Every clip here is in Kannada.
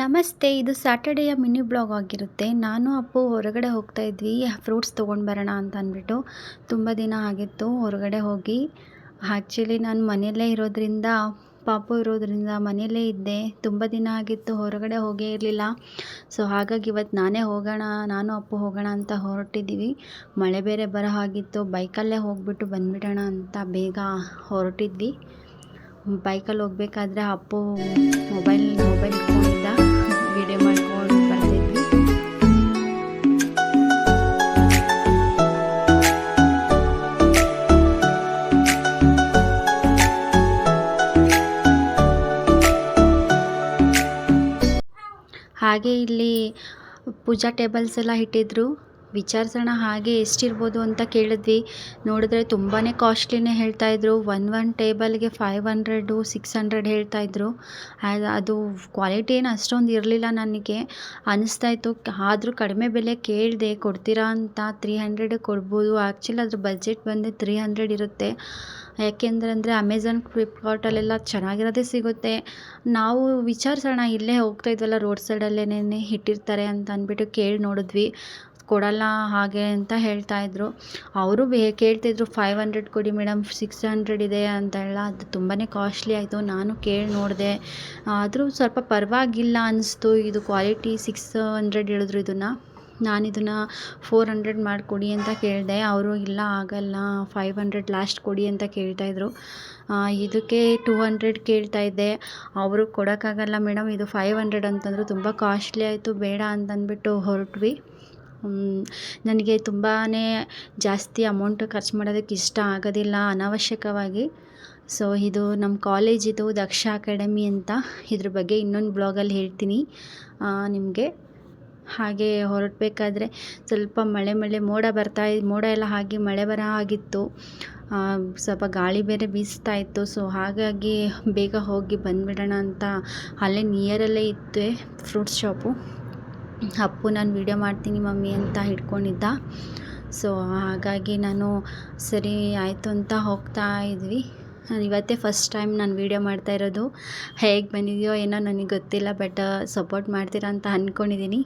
ನಮಸ್ತೆ, ಇದು ಸ್ಯಾಟರ್ಡೇಯ ಮಿನಿ ಬ್ಲಾಗ್ ಆಗಿರುತ್ತೆ. ನಾನು ಅಪ್ಪು, ಹೊರಗಡೆ ಹೋಗ್ತಾ ಇದ್ವಿ. ಫ್ರೂಟ್ಸ್ ತೊಗೊಂಡು ಬರೋಣ ಅಂತ ಅಂದ್ಬಿಟ್ಟು ತುಂಬ ದಿನ ಆಗಿತ್ತು. ಹೊರಗಡೆ ಹೋಗಿ ಆ್ಯಕ್ಚುಲಿ ನಾನು ಮನೆಯಲ್ಲೇ ಇರೋದ್ರಿಂದ, ಪಾಪು ಇರೋದ್ರಿಂದ ಮನೆಯಲ್ಲೇ ಇದ್ದೆ. ತುಂಬ ದಿನ ಆಗಿತ್ತು ಹೊರಗಡೆ ಹೋಗೇ ಇರಲಿಲ್ಲ. ಸೊ, ಹಾಗಾಗಿ ಇವತ್ತು ನಾನೇ ಹೋಗೋಣ, ನಾನು ಅಪ್ಪು ಹೋಗೋಣ ಅಂತ ಹೊರಟಿದ್ದೀವಿ. ಮಳೆ ಬೇರೆ ಬರೋ ಹಾಗಿತ್ತು. ಬೈಕಲ್ಲೇ ಹೋಗ್ಬಿಟ್ಟು ಬಂದುಬಿಡೋಣ ಅಂತ ಬೇಗ ಹೊರಟಿದ್ವಿ. ಬೈಕಲ್ಲಿ ಹೋಗ್ಬೇಕಾದ್ರೆ ಅಪ್ಪು ಮೊಬೈಲ್ ಮೊಬೈಲ್ ಇಟ್ಕೊಂಡಿದ್ದ. ಮಾಡ್ಕೊಂಡು ಬರ್ತಿದ್ವಿ. ಹಾಗೆ ಇಲ್ಲಿ ಪೂಜಾ ಟೇಬಲ್ಸ್ ಎಲ್ಲ ಇಟ್ಟಿದ್ರು. ವಿಚಾರಿಸೋಣ ಹಾಗೆ ಎಷ್ಟಿರ್ಬೋದು ಅಂತ ಕೇಳಿದ್ವಿ. ನೋಡಿದ್ರೆ ತುಂಬಾ ಕಾಸ್ಟ್ಲಿನೇ ಹೇಳ್ತಾಯಿದ್ರು ಒನ್ ಒನ್ ಟೇಬಲ್ಗೆ ಫೈವ್ ಹಂಡ್ರೆಡು ಸಿಕ್ಸ್ ಹಂಡ್ರೆಡ್ ಹೇಳ್ತಾಯಿದ್ರು ಅದು ಕ್ವಾಲಿಟಿ ಏನು ಅಷ್ಟೊಂದು ಇರಲಿಲ್ಲ ನನಗೆ. ಅನ್ನಿಸ್ತಾ ಇತ್ತು. ಆದರೂ ಕಡಿಮೆ ಬೆಲೆ ಕೇಳಿದೆ. ಕೊಡ್ತೀರಾ ಅಂತ ತ್ರೀ ಹಂಡ್ರೆಡ್ ಕೊಡ್ಬೋದು. ಆ್ಯಕ್ಚುಲಿ ಅದ್ರ ಬಜೆಟ್ ಬಂದು ತ್ರೀ ಹಂಡ್ರೆಡ್ ಇರುತ್ತೆ. ಯಾಕೆಂದ್ರೆ ಅಂದರೆ ಅಮೆಝಾನ್ ಫ್ಲಿಪ್ಕಾರ್ಟಲ್ಲೆಲ್ಲ ಚೆನ್ನಾಗಿರೋದೇ ಸಿಗುತ್ತೆ. ನಾವು ವಿಚಾರಿಸೋಣ ಇಲ್ಲೇ ಹೋಗ್ತಾ ಇದ್ವಲ್ಲ ರೋಡ್ ಸೈಡಲ್ಲೇನೆ ಇಟ್ಟಿರ್ತಾರೆ ಅಂತ ಅಂದ್ಬಿಟ್ಟು ಕೇಳಿ ನೋಡಿದ್ವಿ. ಕೊಡಲ್ಲ ಹಾಗೆ ಅಂತ ಹೇಳ್ತಾ ಇದ್ರು. ಅವರು ಬೇ ಕೇಳ್ತಿದ್ರು ಫೈವ್ ಹಂಡ್ರೆಡ್ ಕೊಡಿ ಮೇಡಮ್ ಸಿಕ್ಸ್ ಹಂಡ್ರೆಡ್ ಇದೆ ಅಂತೆಲ್ಲ ಅದು ತುಂಬಾ ಕಾಸ್ಟ್ಲಿ ಆಯಿತು. ನಾನು ಕೇಳಿ ನೋಡಿದೆ. ಆದರೂ ಸ್ವಲ್ಪ ಪರವಾಗಿಲ್ಲ ಅನ್ನಿಸ್ತು ಇದು ಕ್ವಾಲಿಟಿ ಸಿಕ್ಸ್ ಹಂಡ್ರೆಡ್ ಹೇಳಿದ್ರು ಇದನ್ನು. ನಾನು ಇದನ್ನು ಫೋರ್ ಹಂಡ್ರೆಡ್ ಮಾಡಿಕೊಡಿ ಅಂತ ಕೇಳಿದೆ. ಅವರು, ಇಲ್ಲ, ಆಗಲ್ಲ. ಫೈವ್ ಹಂಡ್ರೆಡ್ ಲಾಸ್ಟ್ ಕೊಡಿ ಅಂತ ಕೇಳ್ತಾಯಿದ್ರು ಇದಕ್ಕೆ ಟೂ ಹಂಡ್ರೆಡ್ ಕೇಳ್ತಾ ಇದ್ದೆ. ಅವರು ಕೊಡೋಕ್ಕಾಗಲ್ಲ ಮೇಡಮ್ ಇದು ಫೈವ್ ಹಂಡ್ರೆಡ್ ಅಂತಂದರು ತುಂಬ ಕಾಸ್ಟ್ಲಿ ಆಯಿತು. ಬೇಡ ಅಂತಂದ್ಬಿಟ್ಟು ಹೊರಟ್ವಿ. ನನಗೆ ತುಂಬಾ ಜಾಸ್ತಿ ಅಮೌಂಟ್ ಖರ್ಚು ಮಾಡೋದಕ್ಕೆ ಇಷ್ಟ ಆಗೋದಿಲ್ಲ ಅನಾವಶ್ಯಕವಾಗಿ. ಸೊ ಇದು ನಮ್ಮ ಕಾಲೇಜಿದು ದಕ್ಷ ಅಕಾಡೆಮಿ ಅಂತ ಇದ್ರ ಬಗ್ಗೆ ಇನ್ನೊಂದು ಬ್ಲಾಗಲ್ಲಿ ಹೇಳ್ತೀನಿ. ನಿಮಗೆ ಹಾಗೆ ಹೊರಡಬೇಕಾದ್ರೆ ಸ್ವಲ್ಪ ಮಳೆ ಮಳೆ ಮೋಡ ಬರ್ತಾ ಮೋಡ ಎಲ್ಲ ಹಾಗೆ ಮಳೆ ಬರ ಆಗಿತ್ತು. ಸ್ವಲ್ಪ ಗಾಳಿ ಬೇರೆ ಬೀಸ್ತಾ ಇತ್ತು. ಸೊ ಹಾಗಾಗಿ ಬೇಗ ಹೋಗಿ ಬಂದುಬಿಡೋಣ ಅಂತ ಅಲ್ಲೇ ನಿಯರಲ್ಲೇ ಇತ್ತು ಫ್ರೂಟ್ಸ್ ಶಾಪು ಅಪ್ಪು ನಾನು ವೀಡಿಯೋ ಮಾಡ್ತೀನಿ ಮಮ್ಮಿ ಅಂತ ಹಿಡ್ಕೊಂಡಿದ್ದ. ಸೊ ಹಾಗಾಗಿ ನಾನು ಸರಿ ಆಯಿತು ಅಂತ ಹೋಗ್ತಾ ಇದ್ವಿ. ನಾನು ಇವತ್ತೇ ಫಸ್ಟ್ ಟೈಮ್ ನಾನು ವೀಡಿಯೋ ಮಾಡ್ತಾ ಇರೋದು. ಹೇಗೆ ಬಂದಿದೆಯೋ ಏನೋ ನನಗೆ ಗೊತ್ತಿಲ್ಲ ಬಟ್ ಸಪೋರ್ಟ್ ಮಾಡ್ತೀರಾ ಅಂತ ಅಂದ್ಕೊಂಡಿದ್ದೀನಿ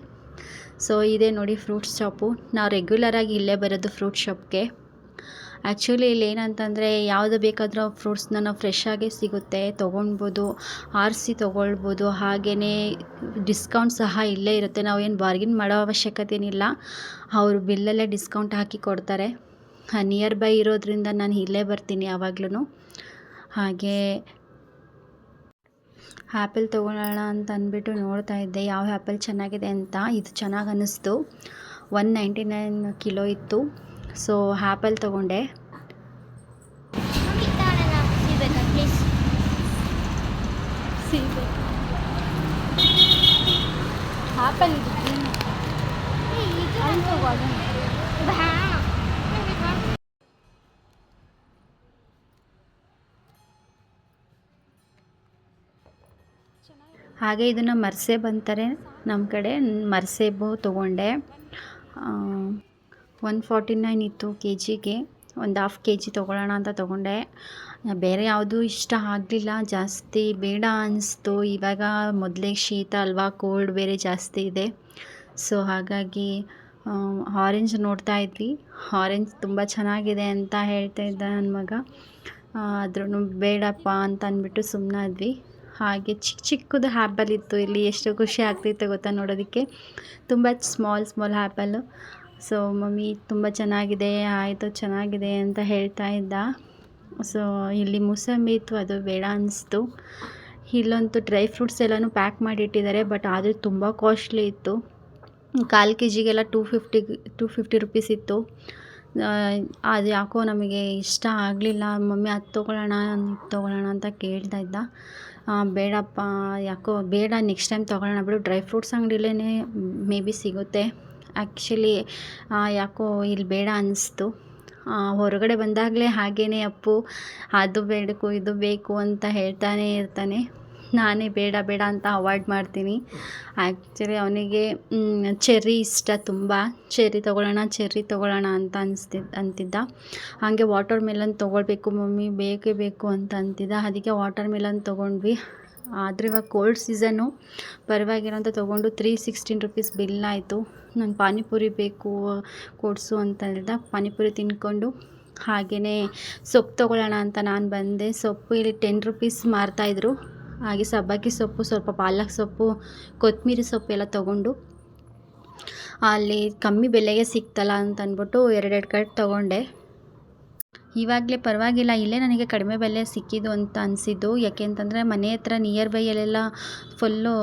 ಸೊ ಇದೇ ನೋಡಿ ಫ್ರೂಟ್ಸ್ ಶಾಪು ನಾವು ರೆಗ್ಯುಲರಾಗಿ ಇಲ್ಲೇ ಬರೋದು ಫ್ರೂಟ್ ಶಾಪ್ಗೆ ಆ್ಯಕ್ಚುಲಿ ಇಲ್ಲಿ ಏನಂತಂದರೆ ಯಾವುದು ಬೇಕಾದರೂ ಫ್ರೂಟ್ಸ್ನ ನಾವು ಫ್ರೆಶ್ ಆಗೇ ಸಿಗುತ್ತೆ, ತೊಗೊಳ್ಬೋದು, ಆರಿಸಿ ತೊಗೊಳ್ಬೋದು ಹಾಗೆಯೇ ಡಿಸ್ಕೌಂಟ್ ಸಹ ಇಲ್ಲೇ ಇರುತ್ತೆ. ನಾವು ಏನು ಬಾರ್ಗಿನ್ ಮಾಡೋ ಅವಶ್ಯಕತೆ ಏನಿಲ್ಲ ಅವರು ಬಿಲ್ಲಲ್ಲೇ ಡಿಸ್ಕೌಂಟ್ ಹಾಕಿ ಕೊಡ್ತಾರೆ. ನಿಯರ್ ಬೈ ಇರೋದ್ರಿಂದ ನಾನು ಇಲ್ಲೇ ಬರ್ತೀನಿ ಯಾವಾಗ್ಲೂ ಹಾಗೆ ಆ್ಯಪಲ್ ತೊಗೊಳ್ಳೋಣ ಅಂತ ಅಂದ್ಬಿಟ್ಟು ನೋಡ್ತಾ ಇದ್ದೆ. ಯಾವ ಆ್ಯಪಲ್ ಚೆನ್ನಾಗಿದೆ ಅಂತ. ಇದು ಚೆನ್ನಾಗಿ ಅನ್ನಿಸ್ತು. ಒನ್ ನೈಂಟಿ ನೈನ್ ಕಿಲೋ ಇತ್ತು. ಸೊ ಆ್ಯಪಲ್ ತೊಗೊಂಡೆ. ಆಪಲ್ ಹಾಗೆ ಇದನ್ನು ಮರ್ಸೆ ಬಂತಾರೆ ನಮ್ಮ ಕಡೆ. ಮರ್ಸೆಬು ತೊಗೊಂಡೆ. ಒನ್ ಫಾರ್ಟಿ ನೈನ್ ಇತ್ತು ಕೆ ಜಿಗೆ ಒಂದು ಹಾಫ್ ಕೆ ಜಿ ತೊಗೊಳ್ಳೋಣ ಅಂತ ತೊಗೊಂಡೆ. ಬೇರೆ ಯಾವುದೂ ಇಷ್ಟ ಆಗಲಿಲ್ಲ, ಜಾಸ್ತಿ ಬೇಡ ಅನ್ನಿಸ್ತು ಇವಾಗ ಮೊದಲೇ ಶೀತ ಅಲ್ವಾ ಕೋಲ್ಡ್ ಬೇರೆ ಜಾಸ್ತಿ ಇದೆ. ಸೊ ಹಾಗಾಗಿ ಆರೆಂಜ್ ನೋಡ್ತಾ ಇದ್ವಿ. ಆರೆಂಜ್ ತುಂಬ ಚೆನ್ನಾಗಿದೆ ಅಂತ ಹೇಳ್ತಾ ಇದ್ದ ನನ್ನ ಮಗ. ಆದ್ರೂ ಬೇಡಪ್ಪ ಅಂತ ಅಂದ್ಬಿಟ್ಟು ಸುಮ್ಮನಾದ್ವಿ ಹಾಗೆ ಚಿಕ್ಕ ಚಿಕ್ಕದು ಹ್ಯಾಪಲ್ ಇತ್ತು. ಇಲ್ಲಿ ಎಷ್ಟು ಖುಷಿ ಆಗ್ತಿತ್ತು ಗೊತ್ತಾ ನೋಡೋದಕ್ಕೆ. ತುಂಬ ಸ್ಮಾಲ್ ಸ್ಮಾಲ್ ಹ್ಯಾಪಲ್ಲು ಸೊ ಮಮ್ಮಿ, ತುಂಬ ಚೆನ್ನಾಗಿದೆ, ಆಯಿತು, ಚೆನ್ನಾಗಿದೆ ಅಂತ ಹೇಳ್ತಾ ಇದ್ದ. ಸೊ ಇಲ್ಲಿ ಮೂಸಂಬಿ ಇತ್ತು, ಅದು ಬೇಡ ಅನ್ನಿಸ್ತು ಇಲ್ಲಂತೂ ಡ್ರೈ ಫ್ರೂಟ್ಸ್ ಎಲ್ಲನೂ ಪ್ಯಾಕ್ ಮಾಡಿ ಇಟ್ಟಿದ್ದಾರೆ ಬಟ್ ಆದರೆ ತುಂಬ ಕಾಸ್ಟ್ಲಿ ಇತ್ತು. ಕಾಲು K ಜಿಗೆಲ್ಲ two fifty two fifty rupees ಇತ್ತು ಅದು ಯಾಕೋ ನಮಗೆ ಇಷ್ಟ ಆಗಲಿಲ್ಲ. ಮಮ್ಮಿ, ಅದು ತೊಗೊಳ್ಳೋಣ ತೊಗೊಳ್ಳೋಣ ಅಂತ ಕೇಳ್ತಾ ಇದ್ದ. ಬೇಡಪ್ಪ, ಯಾಕೋ, ಬೇಡ ನೆಕ್ಸ್ಟ್ ಟೈಮ್ ತೊಗೊಳ್ಳೋಣ, ಬಿಡು ಡ್ರೈ ಫ್ರೂಟ್ಸ್ ಅಂಗಡಿಲೇ ಮೇ ಬಿ ಸಿಗುತ್ತೆ. ಆ್ಯಕ್ಚುಲಿ ಯಾಕೋ ಇಲ್ಲಿ ಬೇಡ ಅನ್ನಿಸ್ತು ಹೊರಗಡೆ ಬಂದಾಗಲೇ ಹಾಗೇ ಅಪ್ಪು. ಅದು ಬೇಡಕು, ಇದು ಬೇಕು ಅಂತ ಹೇಳ್ತಾನೆ ಇರ್ತಾನೆ. ನಾನೇ ಬೇಡ ಬೇಡ ಅಂತ ಅವಾಯ್ಡ್ ಮಾಡ್ತೀನಿ. ಆ್ಯಕ್ಚುಲಿ ಅವನಿಗೆ ಚೆರ್ರಿ ಇಷ್ಟ ತುಂಬ. ಚೆರ್ರಿ ತೊಗೊಳ್ಳೋಣ ಚೆರ್ರಿ ತೊಗೊಳ್ಳೋಣ ಅಂತ ಅನಿಸ್ತಿದ್ದ ಅಂತಿದ್ದ. ಹಾಗೆ ವಾಟರ್ ಮೆಲನ್ ತೊಗೊಳ್ಬೇಕು ಮಮ್ಮಿ, ಬೇಕೇ ಬೇಕು ಅಂತ ಅಂತಿದ್ದ. ಅದಕ್ಕೆ ವಾಟರ್ ಮೆಲನ್ ತೊಗೊಂಡ್ವಿ. ಆದರೆ ಇವಾಗ ಕೋಲ್ಡ್ ಸೀಸನ್ನು ಪರವಾಗಿಲ್ಲ ಅಂತ ತೊಗೊಂಡು ತ್ರೀ ಸಿಕ್ಸ್ಟೀನ್ ರುಪೀಸ್ ಬಿಲ್ ಆಯಿತು. ನಂಗೆ ಪಾನಿಪುರಿ ಬೇಕು, ಕೊಡಿಸು ಅಂತ ಪಾನಿಪುರಿ ತಿಂದ್ಕೊಂಡು ಹಾಗೆಯೇ ಸೊಪ್ಪು ತೊಗೊಳ್ಳೋಣ ಅಂತ ನಾನು ಬಂದೆ. ಸೊಪ್ಪು ಇಲ್ಲಿ ಟೆನ್ ರುಪೀಸ್ ಮಾರ್ತಾಯಿದ್ರು ಹಾಗೆ ಸಬ್ಬಕ್ಕಿ ಸೊಪ್ಪು, ಸ್ವಲ್ಪ ಪಾಲಕ್ ಸೊಪ್ಪು ಕೊತ್ತಂಬರಿ ಸೊಪ್ಪು ಎಲ್ಲ ತೊಗೊಂಡು ಅಲ್ಲಿ ಕಮ್ಮಿ ಬೆಲೆಗೆ ಸಿಕ್ತಲ್ಲ ಅಂತ ಅಂದ್ಬಿಟ್ಟು ಎರಡೆರಡು ಕಟ್ ತೊಗೊಂಡೆ. ಇವಾಗಲೇ ಪರವಾಗಿಲ್ಲ. ಇಲ್ಲೇ ನನಗೆ ಕಡಿಮೆ ಬೆಲೆ ಸಿಕ್ಕಿದ್ದು ಅಂತ ಅನಿಸಿದ್ದು. ಯಾಕೆ ಅಂತಂದರೆ ಮನೆ ಹತ್ರ ನಿಯರ್ ಬೈಯಲ್ಲೆಲ್ಲ ಫುಲ್ಲು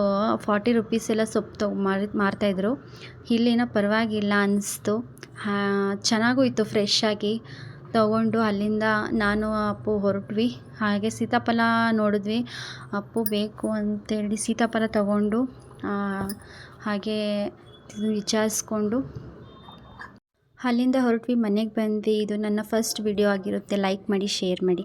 ಫಾರ್ಟಿ ರುಪೀಸ್ ಎಲ್ಲ ಸೊಪ್ಪು ತಗೊ ಮಾರಿ ಮಾರ್ತಾಯಿದ್ರು ಇಲ್ಲಿನ ಪರವಾಗಿಲ್ಲ ಅನಿಸ್ತು. ಚೆನ್ನಾಗೂ ಇತ್ತು ಫ್ರೆಶ್ ಆಗಿ. ತಗೊಂಡು ಅಲ್ಲಿಂದ ನಾನು ಅಪ್ಪು ಹೊರಟ್ವಿ. ಹಾಗೆ ಸೀತಾಫಲ ನೋಡಿದ್ವಿ. ಅಪ್ಪು ಬೇಕು ಅಂತೇಳಿ ಸೀತಾಫಲ ತಗೊಂಡು ಹಾಗೆ ವಿಚಾರಿಸ್ಕೊಂಡು ಅಲ್ಲಿಂದ ಹೊರಟ್ವಿ ಮನೆಗೆ ಬಂದು ಇದು ನನ್ನ ಫಸ್ಟ್ ವಿಡಿಯೋ ಆಗಿರುತ್ತೆ. ಲೈಕ್ ಮಾಡಿ ಶೇರ್ ಮಾಡಿ.